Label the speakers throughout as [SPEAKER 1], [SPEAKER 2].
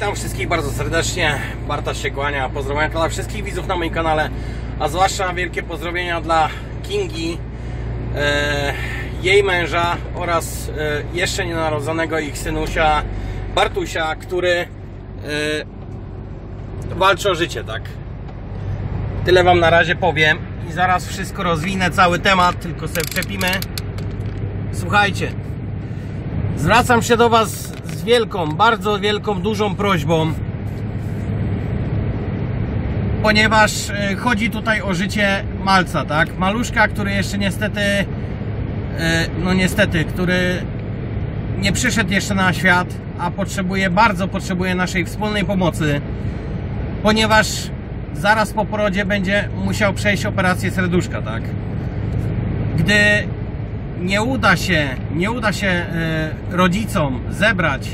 [SPEAKER 1] Witam wszystkich bardzo serdecznie. Barta się kłania. Pozdrowienia dla wszystkich widzów na moim kanale, a zwłaszcza wielkie pozdrowienia dla Kingi, e, jej męża oraz e, jeszcze nienarodzonego ich synusia Bartusia, który e, walczy o życie, tak? Tyle Wam na razie powiem i zaraz wszystko rozwinę, cały temat, tylko sobie przepimy. Słuchajcie, zwracam się do Was z wielką, bardzo wielką, dużą prośbą, ponieważ e, chodzi tutaj o życie malca, tak? Maluszka, który jeszcze niestety, e, no niestety, który nie przyszedł jeszcze na świat, a potrzebuje, bardzo potrzebuje naszej wspólnej pomocy, ponieważ zaraz po porodzie będzie musiał przejść operację serduszka, tak? Gdy nie uda się, nie uda się e, rodzicom zebrać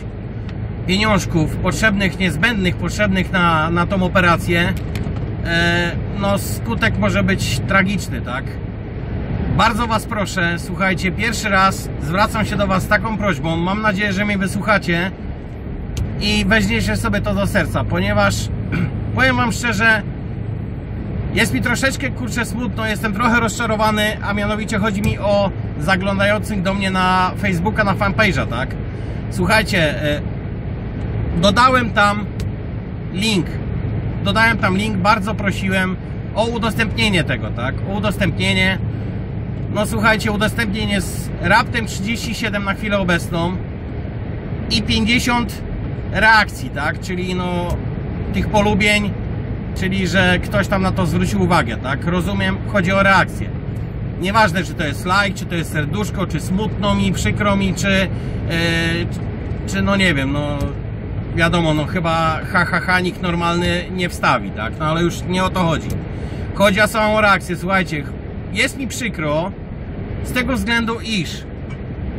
[SPEAKER 1] pieniążków potrzebnych, niezbędnych, potrzebnych na, na tą operację, e, no skutek może być tragiczny, tak? Bardzo Was proszę, słuchajcie, pierwszy raz zwracam się do Was z taką prośbą. Mam nadzieję, że mnie wysłuchacie i weźmiecie sobie to do serca, ponieważ powiem Wam szczerze, jest mi troszeczkę kurczę smutno, jestem trochę rozczarowany, a mianowicie chodzi mi o zaglądających do mnie na Facebooka, na fanpage'a, tak? Słuchajcie, e, dodałem tam link, dodałem tam link, bardzo prosiłem o udostępnienie tego, tak? O udostępnienie. No słuchajcie, udostępnienie jest raptem 37 na chwilę obecną i 50 reakcji, tak? Czyli no tych polubień czyli że ktoś tam na to zwrócił uwagę, tak? Rozumiem, chodzi o reakcję. Nieważne, czy to jest like, czy to jest serduszko, czy smutno mi, przykro mi, czy, yy, czy no nie wiem, no wiadomo, no chyba ha, ha, ha nikt normalny nie wstawi, tak? No ale już nie o to chodzi. Chodzi o samą reakcję, słuchajcie, jest mi przykro z tego względu, iż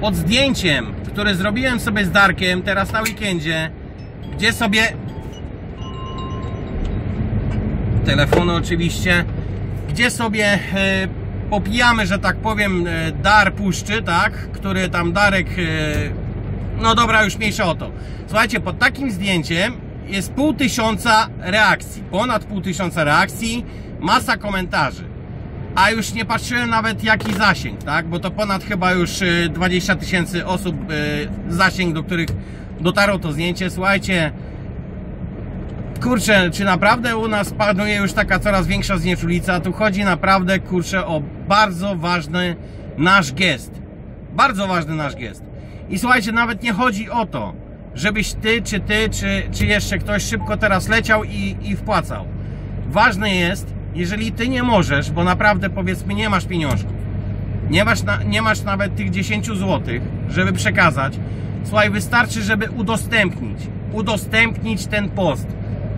[SPEAKER 1] pod zdjęciem, które zrobiłem sobie z Darkiem teraz na weekendzie, gdzie sobie telefonu oczywiście, gdzie sobie e, popijamy, że tak powiem, e, dar puszczy, tak, który tam Darek, e, no dobra, już mniejsza o to. Słuchajcie, pod takim zdjęciem jest pół tysiąca reakcji, ponad pół tysiąca reakcji, masa komentarzy. A już nie patrzyłem nawet jaki zasięg, tak, bo to ponad chyba już 20 tysięcy osób zasięg, do których dotarło to zdjęcie. Słuchajcie, kurczę, czy naprawdę u nas panuje już taka coraz większa znieczulica? Tu chodzi naprawdę, kurczę, o bardzo ważny nasz gest. Bardzo ważny nasz gest. I słuchajcie, nawet nie chodzi o to, żebyś ty, czy ty, czy, czy jeszcze ktoś szybko teraz leciał i, i wpłacał. Ważne jest, jeżeli ty nie możesz, bo naprawdę powiedzmy nie masz pieniążków, nie masz, na, nie masz nawet tych 10 zł, żeby przekazać, słuchaj, wystarczy, żeby udostępnić, udostępnić ten post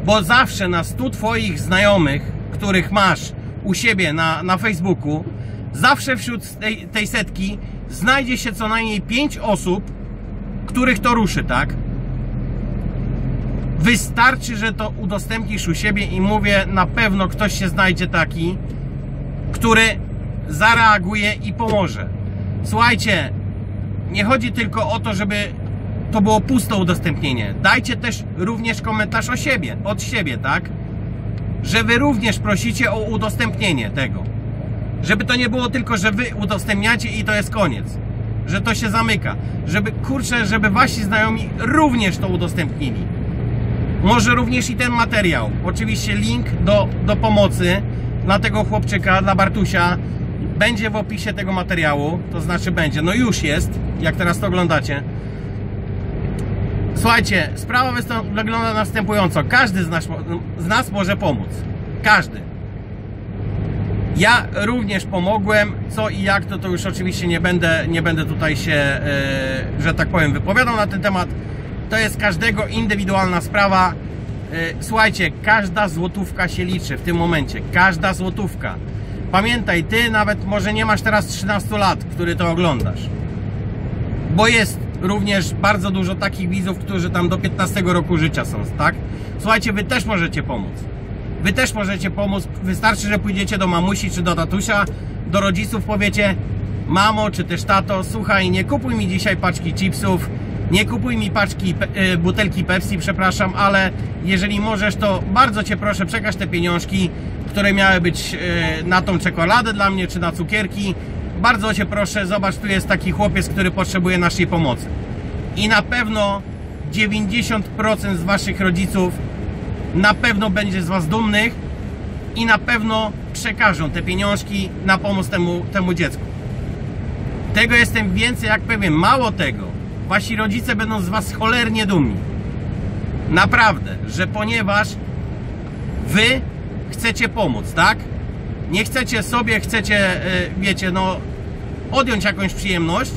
[SPEAKER 1] bo zawsze na 100 Twoich znajomych, których masz u siebie na, na Facebooku, zawsze wśród tej, tej setki znajdzie się co najmniej 5 osób, których to ruszy, tak? Wystarczy, że to udostępnisz u siebie i mówię, na pewno ktoś się znajdzie taki, który zareaguje i pomoże. Słuchajcie, nie chodzi tylko o to, żeby to było puste udostępnienie. Dajcie też również komentarz o siebie, od siebie, tak? Że wy również prosicie o udostępnienie tego. Żeby to nie było tylko, że wy udostępniacie i to jest koniec. Że to się zamyka. Żeby, kurczę, żeby wasi znajomi również to udostępnili. Może również i ten materiał. Oczywiście link do, do pomocy dla tego chłopczyka, dla Bartusia będzie w opisie tego materiału. To znaczy będzie, no już jest, jak teraz to oglądacie. Słuchajcie, sprawa wygląda następująco. Każdy z nas, z nas może pomóc. Każdy. Ja również pomogłem, co i jak, to to już oczywiście nie będę, nie będę tutaj się, yy, że tak powiem, wypowiadał na ten temat. To jest każdego indywidualna sprawa. Yy, słuchajcie, każda złotówka się liczy w tym momencie. Każda złotówka. Pamiętaj, ty nawet może nie masz teraz 13 lat, który to oglądasz. Bo jest również bardzo dużo takich widzów, którzy tam do 15 roku życia są, tak? Słuchajcie, wy też możecie pomóc. Wy też możecie pomóc. Wystarczy, że pójdziecie do mamusi czy do tatusia, do rodziców, powiecie mamo czy też tato, słuchaj, nie kupuj mi dzisiaj paczki chipsów, Nie kupuj mi paczki, y, butelki Pepsi, przepraszam, ale jeżeli możesz, to bardzo Cię proszę, przekaż te pieniążki, które miały być y, na tą czekoladę dla mnie, czy na cukierki. Bardzo Cię proszę, zobacz, tu jest taki chłopiec, który potrzebuje naszej pomocy. I na pewno 90% z Waszych rodziców na pewno będzie z Was dumnych i na pewno przekażą te pieniążki na pomoc temu, temu dziecku. Tego jestem więcej jak pewien. Mało tego, wasi rodzice będą z was cholernie dumni. Naprawdę, że ponieważ wy chcecie pomóc, tak? Nie chcecie sobie, chcecie, e, wiecie, no, odjąć jakąś przyjemność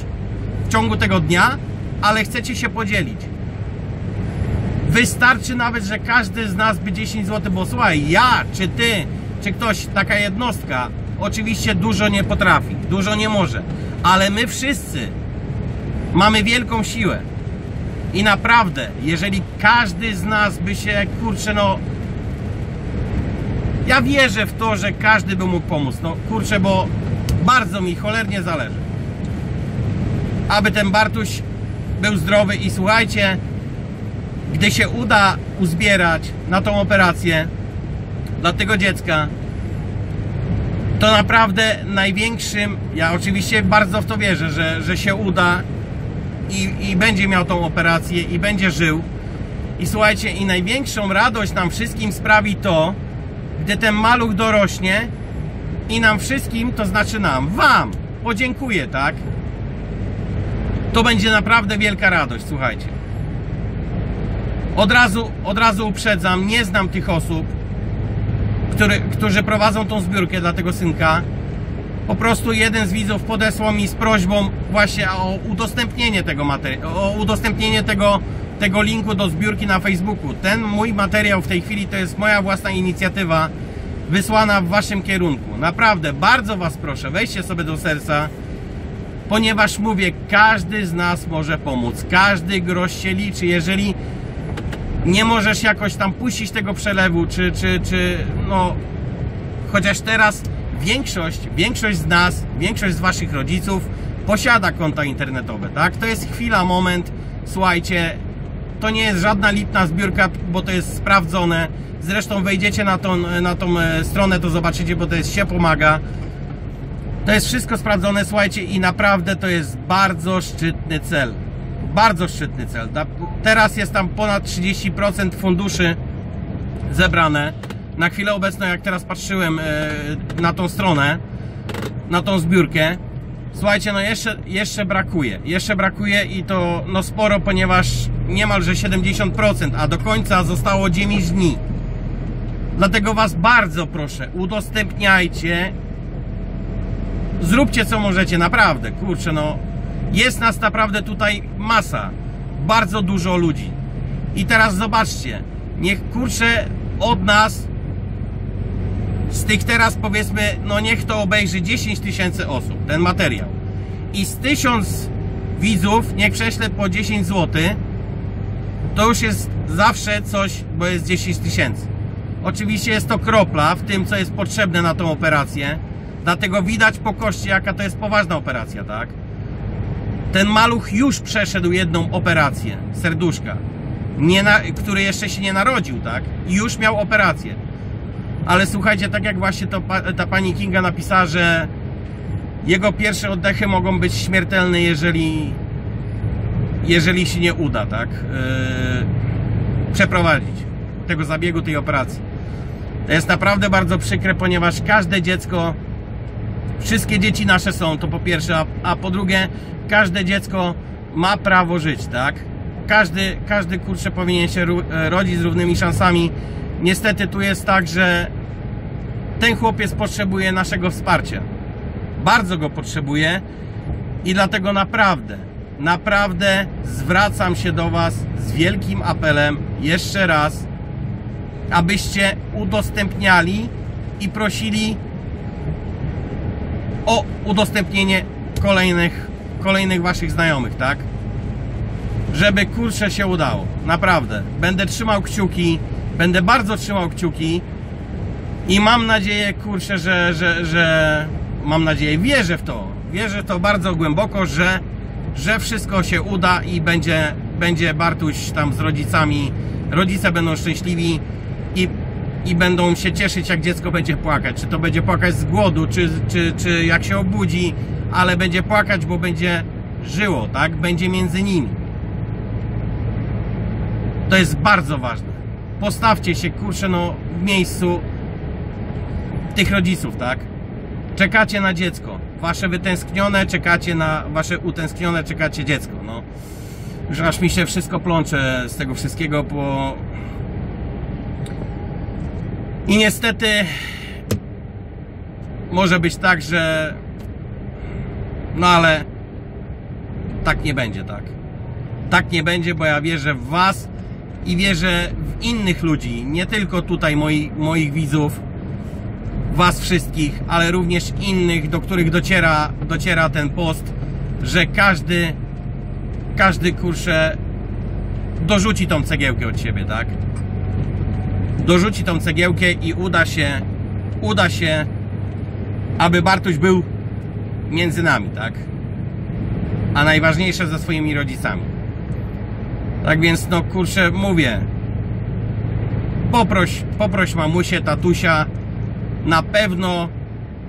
[SPEAKER 1] w ciągu tego dnia, ale chcecie się podzielić. Wystarczy nawet, że każdy z nas by 10 zł, bo słuchaj, ja, czy ty, czy ktoś, taka jednostka, oczywiście dużo nie potrafi, dużo nie może, ale my wszyscy mamy wielką siłę. I naprawdę, jeżeli każdy z nas by się, kurczę, no. Ja wierzę w to, że każdy by mógł pomóc. No kurczę, bo bardzo mi cholernie zależy. Aby ten Bartuś był zdrowy i słuchajcie, gdy się uda uzbierać na tą operację dla tego dziecka, to naprawdę największym, ja oczywiście bardzo w to wierzę, że, że się uda i, i będzie miał tą operację i będzie żył. I słuchajcie, i największą radość nam wszystkim sprawi to, gdy ten maluch dorośnie i nam wszystkim, to znaczy nam, Wam, podziękuję, tak? To będzie naprawdę wielka radość, słuchajcie. Od razu, od razu uprzedzam, nie znam tych osób, który, którzy prowadzą tą zbiórkę dla tego synka. Po prostu jeden z widzów podesłał mi z prośbą właśnie o udostępnienie tego materiału, o udostępnienie tego, tego linku do zbiórki na Facebooku. Ten mój materiał w tej chwili to jest moja własna inicjatywa wysłana w waszym kierunku. Naprawdę, bardzo was proszę, weźcie sobie do serca, ponieważ mówię, każdy z nas może pomóc, każdy grosz się liczy. Jeżeli nie możesz jakoś tam puścić tego przelewu, czy, czy, czy no, chociaż teraz większość, większość z nas, większość z waszych rodziców posiada konta internetowe, tak? To jest chwila, moment, słuchajcie, to nie jest żadna lipna zbiórka, bo to jest sprawdzone. Zresztą wejdziecie na tą, na tą e, stronę, to zobaczycie, bo to jest się pomaga. To jest wszystko sprawdzone, słuchajcie, i naprawdę to jest bardzo szczytny cel. Bardzo szczytny cel. Teraz jest tam ponad 30% funduszy zebrane. Na chwilę obecną, jak teraz patrzyłem e, na tą stronę, na tą zbiórkę, słuchajcie, no jeszcze, jeszcze brakuje. Jeszcze brakuje i to no sporo, ponieważ niemalże 70%, a do końca zostało 9 dni. Dlatego Was bardzo proszę, udostępniajcie zróbcie co możecie, naprawdę, kurczę, no jest nas naprawdę tutaj masa, bardzo dużo ludzi. I teraz zobaczcie, niech kurczę od nas z tych teraz powiedzmy, no niech to obejrzy 10 tysięcy osób, ten materiał. I z 1000 widzów niech prześle po 10 zł, to już jest zawsze coś, bo jest 10 tysięcy. Oczywiście jest to kropla w tym, co jest potrzebne na tą operację. Dlatego widać po kości, jaka to jest poważna operacja, tak? Ten maluch już przeszedł jedną operację serduszka, na, który jeszcze się nie narodził, tak? I już miał operację. Ale słuchajcie, tak jak właśnie to, ta pani Kinga napisała, że jego pierwsze oddechy mogą być śmiertelne, jeżeli, jeżeli się nie uda, tak? Yy, przeprowadzić tego zabiegu, tej operacji. To jest naprawdę bardzo przykre, ponieważ każde dziecko, wszystkie dzieci nasze są, to po pierwsze, a, a po drugie, każde dziecko ma prawo żyć, tak? Każdy, każdy kurczę powinien się e, rodzić z równymi szansami. Niestety tu jest tak, że ten chłopiec potrzebuje naszego wsparcia. Bardzo go potrzebuje i dlatego naprawdę, naprawdę zwracam się do Was z wielkim apelem jeszcze raz, abyście udostępniali i prosili o udostępnienie kolejnych, kolejnych waszych znajomych, tak? Żeby kurczę się udało. Naprawdę. Będę trzymał kciuki, będę bardzo trzymał kciuki i mam nadzieję, kurczę, że, że, że mam nadzieję, wierzę w to. Wierzę w to bardzo głęboko, że że wszystko się uda i będzie, będzie Bartuś tam z rodzicami, rodzice będą szczęśliwi i, i będą się cieszyć, jak dziecko będzie płakać. Czy to będzie płakać z głodu, czy, czy, czy jak się obudzi, ale będzie płakać, bo będzie żyło, tak? Będzie między nimi. To jest bardzo ważne. Postawcie się, kurczę, no, w miejscu tych rodziców, tak? Czekacie na dziecko. Wasze wytęsknione, czekacie na wasze utęsknione, czekacie dziecko. No, już aż mi się wszystko plącze z tego wszystkiego, bo i niestety może być tak, że no ale tak nie będzie, tak. Tak nie będzie, bo ja wierzę w was i wierzę w innych ludzi, nie tylko tutaj moi, moich widzów, Was wszystkich, ale również innych, do których dociera, dociera ten post, że każdy, każdy kurczę dorzuci tą cegiełkę od siebie, tak? Dorzuci tą cegiełkę i uda się, uda się, aby Bartuś był między nami, tak? A najważniejsze ze swoimi rodzicami. Tak więc, no kurczę, mówię, poproś, poproś mamusię, tatusia, na pewno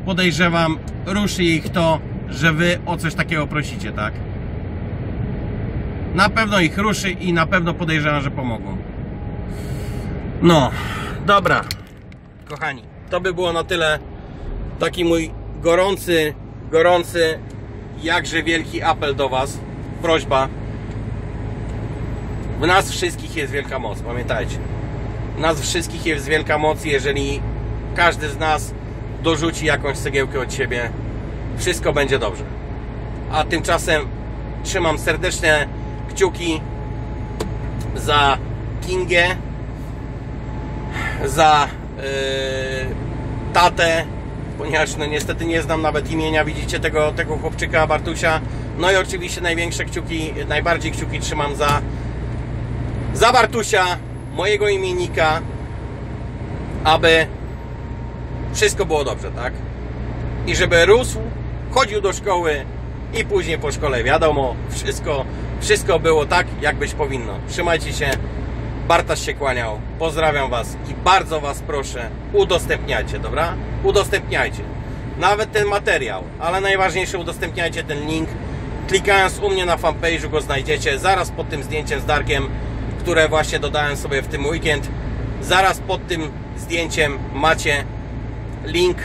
[SPEAKER 1] podejrzewam, ruszy ich to, że wy o coś takiego prosicie, tak? Na pewno ich ruszy i na pewno podejrzewam, że pomogą. No, dobra, kochani, to by było na tyle. Taki mój gorący, gorący, jakże wielki apel do Was, prośba. W nas wszystkich jest wielka moc, pamiętajcie. W nas wszystkich jest wielka moc, jeżeli każdy z nas dorzuci jakąś cegiełkę od siebie. Wszystko będzie dobrze. A tymczasem trzymam serdeczne kciuki za Kingę, za yy, tatę, ponieważ no niestety nie znam nawet imienia, widzicie tego, tego chłopczyka Bartusia. No i oczywiście największe kciuki, najbardziej kciuki trzymam za, za Bartusia, mojego imiennika, aby wszystko było dobrze, tak? I żeby rósł, chodził do szkoły i później po szkole, wiadomo, wszystko, wszystko było tak, jak być powinno. Trzymajcie się, Bartaś się kłaniał, pozdrawiam Was i bardzo Was proszę, udostępniajcie, dobra? Udostępniajcie. Nawet ten materiał, ale najważniejsze udostępniajcie ten link. Klikając u mnie na fanpage'u go znajdziecie, zaraz pod tym zdjęciem z Darkiem, które właśnie dodałem sobie w tym weekend. Zaraz pod tym zdjęciem macie link,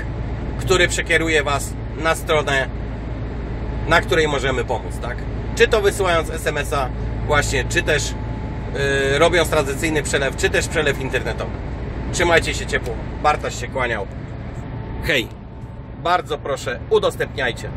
[SPEAKER 1] który przekieruje Was na stronę, na której możemy pomóc, tak? Czy to wysyłając SMS-a właśnie, czy też yy, robiąc tradycyjny przelew, czy też przelew internetowy. Trzymajcie się ciepło. Bartaś się kłaniał. Hej, bardzo proszę, udostępniajcie.